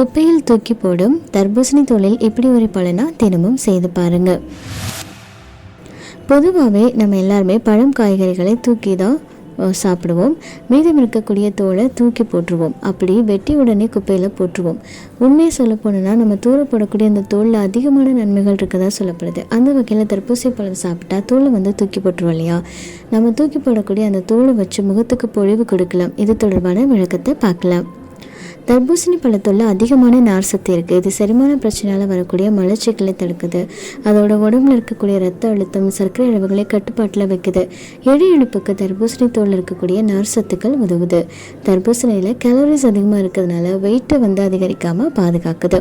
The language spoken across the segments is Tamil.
குப்பையில் தூக்கி போடும் தர்பூசணி தொழில் எப்படி ஒரு பலனா தினமும் செய்து பாருங்க. பொதுவாகவே நம்ம எல்லாருமே பழம் காய்கறிகளை தூக்கி தான் சாப்பிடுவோம். மீதம் இருக்கக்கூடிய தோலை தூக்கி போட்டுருவோம். அப்படி வெட்டி உடனே குப்பையில் போட்டுருவோம். உண்மையை சொல்ல போனோம்னா நம்ம தூர போடக்கூடிய அந்த தோலில் அதிகமான நன்மைகள் இருக்கதா சொல்லப்படுது. அந்த வகையில் தர்பூசணி பழம் சாப்பிட்டா தோலை வந்து தூக்கி போட்டுருவோம் இல்லையா? நம்ம தூக்கி போடக்கூடிய அந்த தோலை வச்சு முகத்துக்கு பொழிவு கொடுக்கலாம். இது தொடர்பான விளக்கத்தை பார்க்கலாம். தர்பூசணி பழத்துள்ள அதிகமான நார் சத்து இருக்குது இது செரிமான பிரச்சனையால் வரக்கூடிய மலச்சிக்கலை தடுக்குது. அதோட உடம்புல இருக்கக்கூடிய ரத்த அழுத்தம் சர்க்கரை அளவுகளை கட்டுப்பாட்டில் வைக்குது. எடை இழுப்புக்கு தர்பூசணி தோல் இருக்கக்கூடிய நார் சத்துக்கள் உதவுது. தர்பூசணியில் கேலரிஸ் அதிகமாக இருக்கிறதுனால வெயிட்டை வந்து அதிகரிக்காமல் பாதுகாக்குது.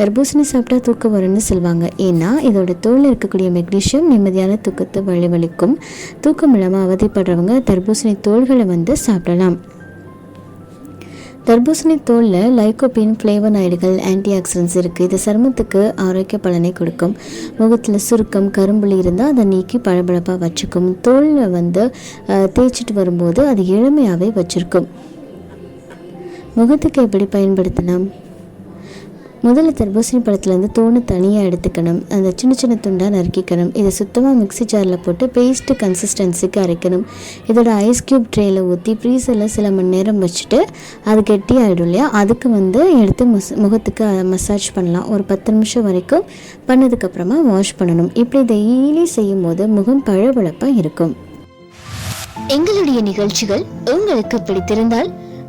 தர்பூசணி சாப்பிட்டா தூக்கம் வரும்னு சொல்லுவாங்க ஏன்னா இதோட தோலில் இருக்கக்கூடிய மெக்னீஷியம் நிம்மதியான தூக்கத்தை வழிவழிக்கும் தூக்கம் இல்லாமல் அவதிப்படுறவங்க தர்பூசணி தோள்களை வந்து சாப்பிடலாம். தர்பூசணி தோலில் லைகோபின் ஃப்ளேவனாய்டுகள் ஆன்டி ஆக்சிடென்ட்ஸ் இருக்குது இது சருமத்துக்கு ஆரோக்கிய பலனை கொடுக்கும். முகத்தில் சுருக்கம் கரும்புலி இருந்தால் அதை நீக்கி பளபளப்பாக வச்சுக்கும். தோலில் வந்து தேய்ச்சிட்டு வரும்போது அது இளமையாகவே வச்சுருக்கும். முகத்துக்கு எப்படி பயன்படுத்தலாம்? முதல்ல தர்பூசணி பழத்துலேருந்து தோணு தனியாக எடுத்துக்கணும். அந்த சின்ன சின்ன துண்டாக நறுக்கிக்கணும். இதை சுத்தமாக மிக்ஸி ஜாரில் போட்டு பேஸ்ட்டு கன்சிஸ்டன்சிக்கு அரைக்கணும். இதோட ஐஸ் க்யூப் ட்ரேயில் ஊற்றி ஃப்ரீசரில் சில மணி நேரம் வச்சுட்டு அது கெட்டி ஆகிடும் இல்லையா? அதுக்கு வந்து எடுத்து மஸ் முகத்துக்கு மசாஜ் பண்ணலாம். ஒரு பத்து நிமிஷம் வரைக்கும் பண்ணதுக்கப்புறமா வாஷ் பண்ணணும். இப்படி டெய்லி செய்யும் போது முகம் பளபளப்பாக இருக்கும். எங்களுடைய நிகழ்ச்சிகள் உங்களுக்கு பிடித்திருந்தால்